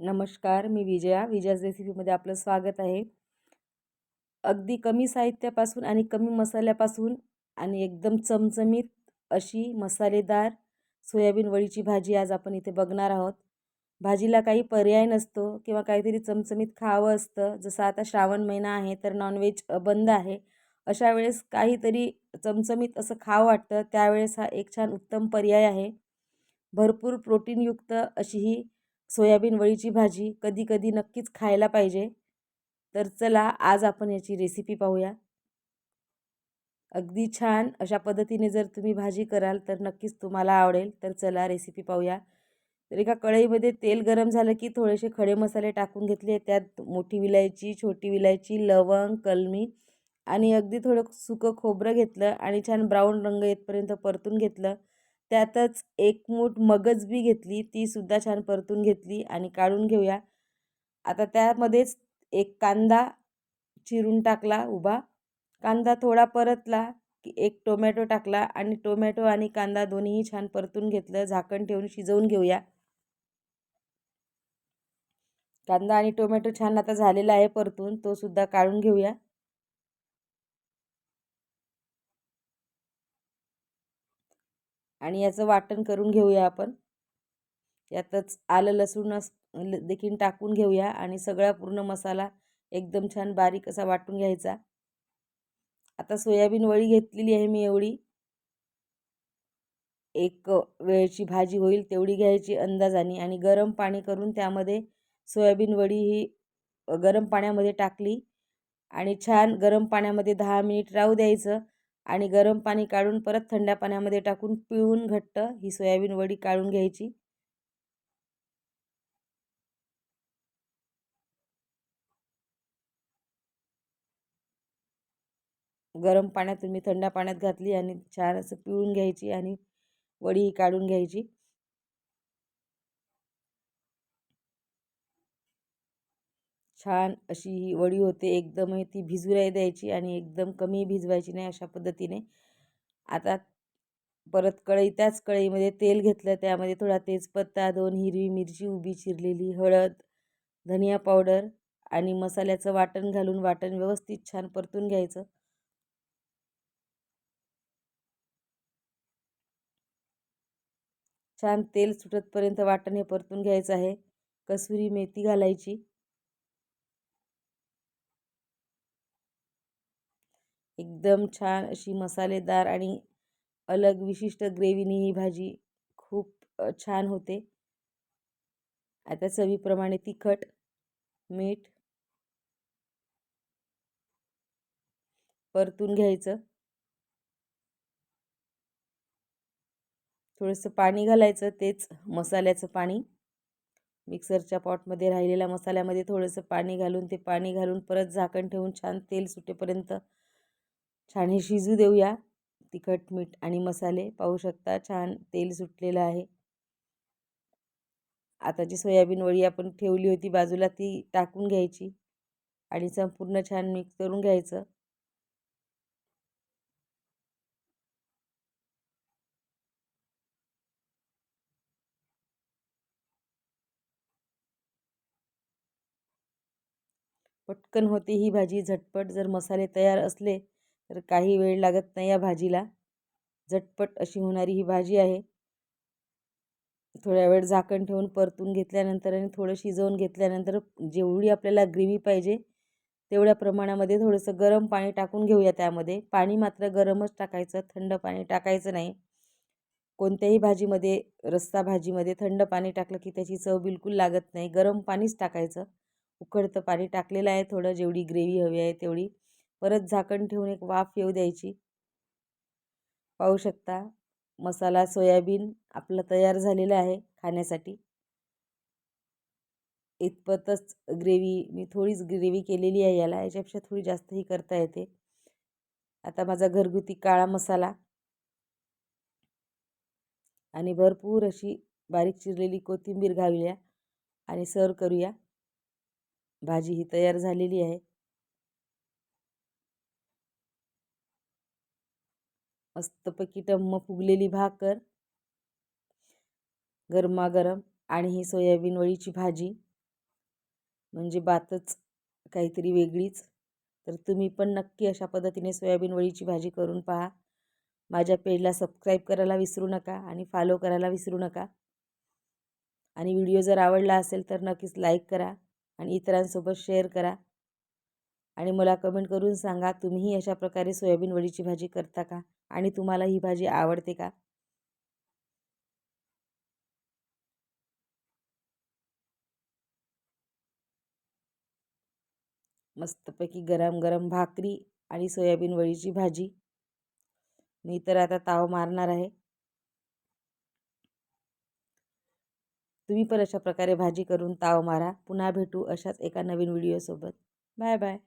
नमस्कार मी विजया. विजयाज रेसिपीमध्ये आपलं स्वागत आहे. अगदी कमी साहित्यापासून आणि कमी मसाल्यापासून आणि एकदम चमचमीत अशी मसालेदार सोयाबीन वडीची भाजी आज आपण इथे बघणार आहोत. भाजीला काही पर्याय नसतो किंवा काहीतरी चमचमीत खावं असतं. जसं आता श्रावण महिना आहे तर नॉनव्हेज बंद आहे. अशा वेळेस काहीतरी चमचमीत असं खावं वाटतं. त्यावेळेस हा एक छान उत्तम पर्याय आहे. भरपूर प्रोटीनयुक्त अशी ही सोयाबीन वळीची भाजी कधी कधी नक्कीच खायला पाहिजे. तर चला आज आपण याची रेसिपी पाहूया. अगदी छान अशा पद्धतीने जर तुम्ही भाजी कराल तर नक्कीच तुम्हाला आवडेल. तर चला रेसिपी पाहूया. तर एका कढईमध्ये तेल गरम झालं की थोडेसे खडे मसाले टाकून घेतले. त्यात मोठी विलायची छोटी विलायची लवंग कलमी आणि अगदी थोडं सुकं खोबरं घेतलं आणि छान ब्राऊन रंग येतपर्यंत परतून घेतलं. त्यातच एक मूठ मगज बी घेतली तीसुद्धा छान परतून घेतली आणि काढून घेऊया. आता त्यामध्येच एक कांदा चिरून टाकला उभा. कांदा थोडा परतला की एक टोमॅटो टाकला आणि टोमॅटो आणि कांदा दोन्हीही छान परतून घेतलं. झाकण ठेवून शिजवून घेऊया. कांदा आणि टोमॅटो छान आता झालेला आहे परतून तो सुद्धा काढून घेऊया. आणि याचं वाटण करून घेऊया आपण. यातच आलं लसूण देखील टाकून घेऊया आणि सगळा पूर्ण मसाला एकदम छान बारीक असा वाटून घ्यायचा. आता सोयाबीन वळी घेतलेली आहे मी एवढी. एक वेळची भाजी होईल तेवढी घ्यायची अंदाजाने आणि गरम पाणी करून त्यामध्ये सोयाबीन वडी ही गरम पाण्यामध्ये टाकली. आणि छान गरम पाण्यामध्ये दहा मिनिट राहू द्यायचं. आणि गरम पाणी काढून परत थंड्या पाण्यामध्ये टाकून पिळून घट्ट ही सोयाबीन वडी काढून घ्यायची. गरम पाण्यात तुम्ही थंड पाण्यात घातली आणि छान असं पिळून घ्यायची आणि वडी काढून घ्यायची. छान अशी ही वडी होते. एकदमही ती भिजू नाही द्यायची आणि एकदम कमी भिजवायची नाही अशा पद्धतीने. आता परत कढई त्याच कढईमध्ये तेल घेतलं त्यामध्ये थोडा तेजपत्ता दोन हिरवी मिरची उभी चिरलेली हळद धनिया पावडर आणि मसाल्याचं वाटण घालून वाटण व्यवस्थित छान परतून घ्यायचं. छान तेल सुटतपर्यंत वाटण हे परतून घ्यायचं आहे. कसुरी मेथी घालायची. एकदम छान अशी मसालेदार आणि अलग विशिष्ट ग्रेव्हीने ही भाजी खूप छान होते. आता चवीप्रमाणे तिखट मीठ परतून घ्यायचं. थोडंसं पाणी घालायचं तेच मसाल्याचं पाणी. मिक्सरच्या पॉटमध्ये राहिलेल्या मसाल्यामध्ये थोडंसं पाणी घालून ते पाणी घालून परत झाकण ठेवून छान तेल सुटेपर्यंत छान हे शिजू देऊया. तिखट मीठ आणि मसाले पाहू शकता छान तेल सुटलेलं आहे. आता जी सोयाबीन वडी आपण ठेवली होती बाजूला ती टाकून घ्यायची आणि संपूर्ण छान मिक्स करून घ्यायचं. पटकन होते ही भाजी झटपट जर मसाले तयार असले तर काही वेळ लागत नाही या भाजीला. झटपट अशी होणारी ही भाजी आहे. थोड्या वेळ झाकण ठेवून परतून घेतल्यानंतर आणि थोडं शिजवून घेतल्यानंतर जेवढी आपल्याला ग्रेव्ही पाहिजे तेवढ्या प्रमाणामध्ये थोडंसं गरम पाणी टाकून घेऊया त्यामध्ये. पाणी मात्र गरमच टाकायचं थंड पाणी टाकायचं नाही. कोणत्याही भाजीमध्ये रस्सा भाजीमध्ये थंड पाणी टाकलं की त्याची चव बिलकुल लागत नाही. गरम पाणीच टाकायचं. उकडतं पाणी टाकलेलं आहे थोडं जेवढी ग्रेव्ही हवी आहे तेवढी. परत झाकण ठेवून एक वाफ येऊ द्यायची. पाहू शकता मसाला सोयाबीन आपलं तयार झालेला आहे खाण्यासाठी. इतपतच ग्रेव्ही मी थोडीच ग्रेव्ही केलेली आहे याला याच्यापेक्षा थोडी जास्तही करता येते. आता माझा घरगुती काळा मसाला. आणि भरपूर अशी बारीक चिरलेली कोथिंबीर घालूया आणि सर्व करूया. भाजी ही तयार झालेली आहे. मस्तपैकी टम्म फुगलेली भाकर गरमागरम आणि ही सोयाबीन वळीची भाजी. म्हणजे बातच काहीतरी वेगळीच. तर तुम्ही पण नक्की अशा पद्धतीने सोयाबीन वळीची भाजी करून पहा. माझ्या पेजला सबस्क्राईब करायला विसरू नका आणि फॉलो करायला विसरू नका. आणि व्हिडिओ जर आवडला असेल तर नक्कीच लाईक करा आणि इतरांसोबत शेअर करा. आणि मला कमेंट करून सांगा तुम्हीही अशा प्रकारे सोयाबीन वडीची भाजी करता का? आणि तुम्हाला ही भाजी आवडते का? मस्तपैकी गरम गरम भाकरी आणि सोयाबीन वडीची भाजी. मी तर आता ताव मारणार आहे. तुम्ही पण अशा प्रकारे भाजी करून ताव मारा. पुन्हा भेटू अशाच एका नवीन व्हिडिओसोबत बाय बाय